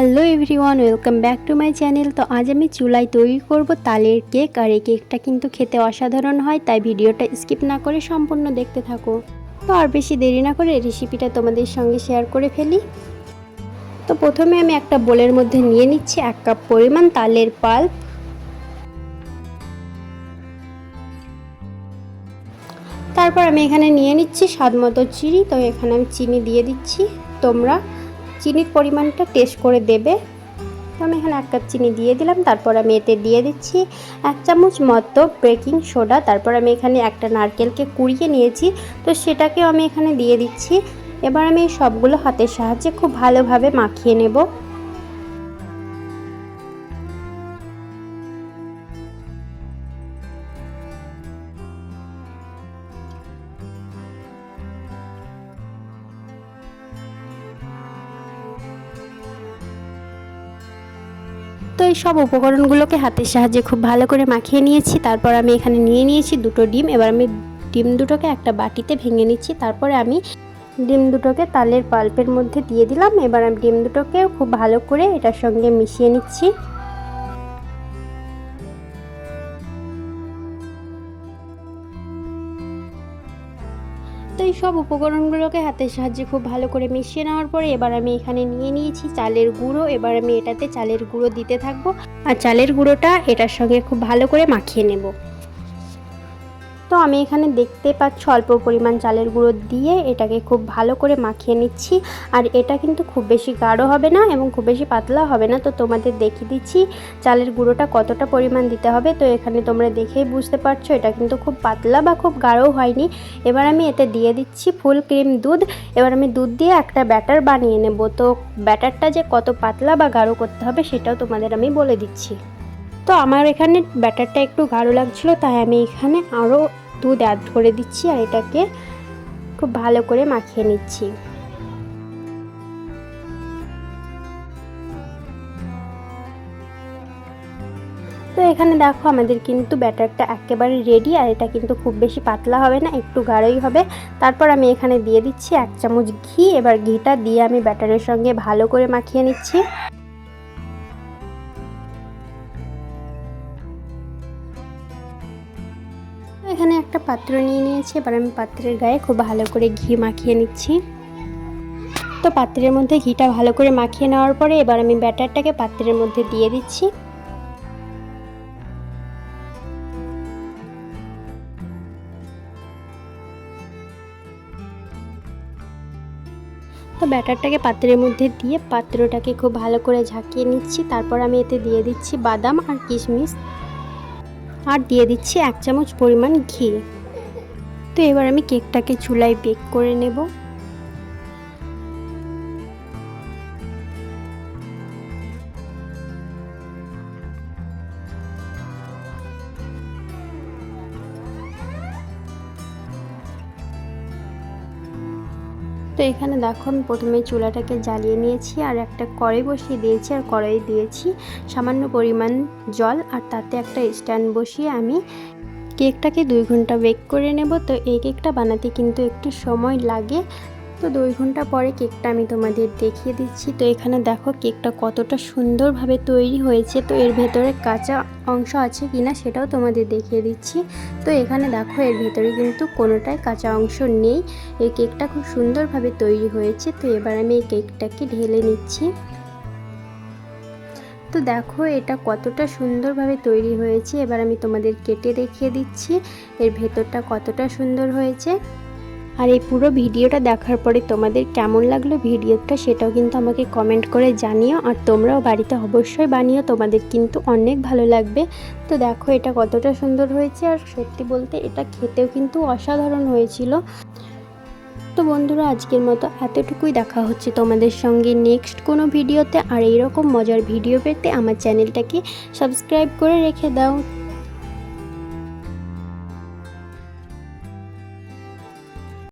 Hello everyone, welcome back to my channel. তো আজ আমি চুলায় তৈরি করব তালের কেক, আর এই কেকটা কিন্তু খেতে অসাধারণ হয়, তাই ভিডিওটা স্কিপ না করে সম্পূর্ণ দেখতে থাকো। তো আর বেশি দেরি না করে রেসিপিটা তোমাদের সঙ্গে শেয়ার করে ফেলি। তো প্রথমে আমি একটা বোলের মধ্যে নিয়ে নিচ্ছি এক কাপ পরিমাণ তালের পাল্প। তারপর আমি এখানে নিয়ে নিচ্ছি স্বাদ মতো চিনি, তো এখানে আমি চিনি দিয়ে দিচ্ছি। তোমরা চিনির পরিমাণটা টেস্ট করে দেবে। তো আমি এখানে এক কাপ চিনি দিয়ে দিলাম, তারপর আমি এতে দিয়ে দিচ্ছি এক চামচ মতো বেকিং সোডা তারপর আমি এখানে একটা নারকেলকে কুড়িয়ে নিয়েছি, তো সেটাকেও আমি এখানে দিয়ে দিচ্ছি। এবার আমি সবগুলো হাতের সাহায্যে খুব ভালোভাবে মাখিয়ে নেব। তো এই সব উপকরণগুলোকে হাতের সাহায্যে খুব ভালো করে মাখিয়ে নিয়েছি। তারপর আমি এখানে নিয়ে নিয়েছি দুটো ডিম। এবার আমি ডিম দুটোকে একটা বাটিতে ভেঙে নিচ্ছি। তারপরে আমি ডিম দুটোকে তালের পাল্পের মধ্যে দিয়ে দিলাম। এবার আমি ডিম দুটোকেও খুব ভালো করে এটার সঙ্গে মিশিয়ে নিচ্ছি। তো এই সব উপকরণগুলোকে হাতের সাহায্যে খুব ভালো করে মিশিয়ে নেওয়ার পরে এবার আমি এখানে নিয়ে নিয়েছি চালের গুঁড়ো। এবার আমি এটাতে চালের গুঁড়ো দিতে থাকব। আর চালের গুঁড়োটা এটার সঙ্গে খুব ভালো করে মাখিয়ে নেব। তো আমি এখানে দেখতে পাচ্ছি অল্প পরিমাণ চালের গুঁড়ো দিয়ে এটাকে খুব ভালো করে মাখিয়ে নিচ্ছি। আর এটা কিন্তু খুব বেশি গাঢ় হবে না এবং খুব বেশি পাতলা হবে না। তো তোমাদের দেখিয়ে দিচ্ছি চালের গুঁড়োটা কতটা পরিমাণ দিতে হবে। তো এখানে তোমরা দেখেই বুঝতে পারছ এটা কিন্তু খুব পাতলা বা খুব গাঢ় হয়নি। এবার আমি এতে দিয়ে দিচ্ছি ফুল ক্রিম দুধ। এবার আমি দুধ দিয়ে একটা ব্যাটার বানিয়ে নেব। তো ব্যাটারটা যে কত পাতলা বা গাঢ় করতে হবে সেটাও তোমাদের আমি বলে দিচ্ছি। তো আমার এখানে ব্যাটারটা একটু গাঢ় লাগছিল, তাই আমি এখানে আরও দুধ অ্যাড করে দিচ্ছি আর এটাকে খুব ভালো করে মাখিয়ে নিচ্ছি। তো এখানে দেখো আমাদের কিন্তু ব্যাটারটা একেবারে রেডি আর এটা কিন্তু খুব বেশি পাতলা হবে না, একটু গাঢ়ই হবে। তারপর আমি এখানে দিয়ে দিচ্ছি এক চামচ ঘি, এবার ঘিটা দিয়ে আমি ব্যাটারের সঙ্গে ভালো করে মাখিয়ে নিচ্ছি। একটা পাত্র নিয়ে নিয়েছি। এবার আমি পাত্রের গায়ে খুব ভালো করে ঘি মাখিয়ে নিচ্ছি। তো পাত্রের মধ্যে ঘিটা ভালো করে মাখিয়ে নেওয়ার পরে এবার আমি ব্যাটারটাকে পাত্রের মধ্যে দিয়ে দিচ্ছি। তো ব্যাটারটাকে পাত্রের মধ্যে দিয়ে পাত্রটাকে খুব ভালো করে ঝাঁকিয়ে নিচ্ছি। তারপর আমি এতে দিয়ে দিচ্ছি বাদাম আর কিশমিশ। আর দিয়ে দিচ্ছি এক চামচ পরিমাণ ঘি। তো এবার আমি কেকটাকে চুলায় বেক করে নেব। তো এখানে দেখুন প্রথমে চুলাটাকে জ্বালিয়ে নিয়েছি আর একটা কড়াই বসিয়ে দিয়েছি। আর কড়াই দিয়েছি সামান্য পরিমাণ জল আর তাতে একটা স্ট্যান্ড বসিয়ে আমি কেকটাকে দুই ঘণ্টা বেক করে নেব। তো এই কেকটা বানাতে কিন্তু একটু সময় লাগে। তো দুই ঘণ্টা পরে কেকটা আমি তোমাদের দেখিয়ে দিচ্ছি। তো এখানে দেখো কেকটা কতটা সুন্দরভাবে তৈরি হয়েছে। তো এর ভেতরে কাঁচা অংশ আছে কিনা সেটাও তোমাদের দেখিয়ে দিচ্ছি। তো এখানে দেখো এর ভেতরে কিন্তু কোনোটাই কাঁচা অংশ নেই। এই কেকটা খুব সুন্দরভাবে তৈরি হয়েছে। তো এবার আমি এই কেকটাকে ঢেলে নিচ্ছি। তো দেখো এটা কতটা সুন্দরভাবে তৈরি হয়েছে। এবার আমি তোমাদের কেটে দেখিয়ে দিচ্ছি। এর ভেতরটা কতটা সুন্দর হয়েছে। আর এই পুরো ভিডিওটা দেখার পরে তোমাদের কেমন লাগল ভিডিওটা সেটাও কিন্তু আমাকে কমেন্ট করে জানিও। আর তোমরাও বাড়িতে অবশ্যই বানিও, তোমাদের কিন্তু অনেক ভালো লাগবে। তো দেখো এটা কতটা সুন্দর হয়েছে আর সত্যি বলতে এটা খেতেও কিন্তু অসাধারণ হয়েছিল। তো বন্ধুরা, আজকের মতো এতটুকুই দেখা হচ্ছে তোমাদের সঙ্গে নেক্সট কোনো ভিডিওতে। আর এইরকম মজার ভিডিও পেতে আমার চ্যানেলটাকে সাবস্ক্রাইব করে রেখে দাও।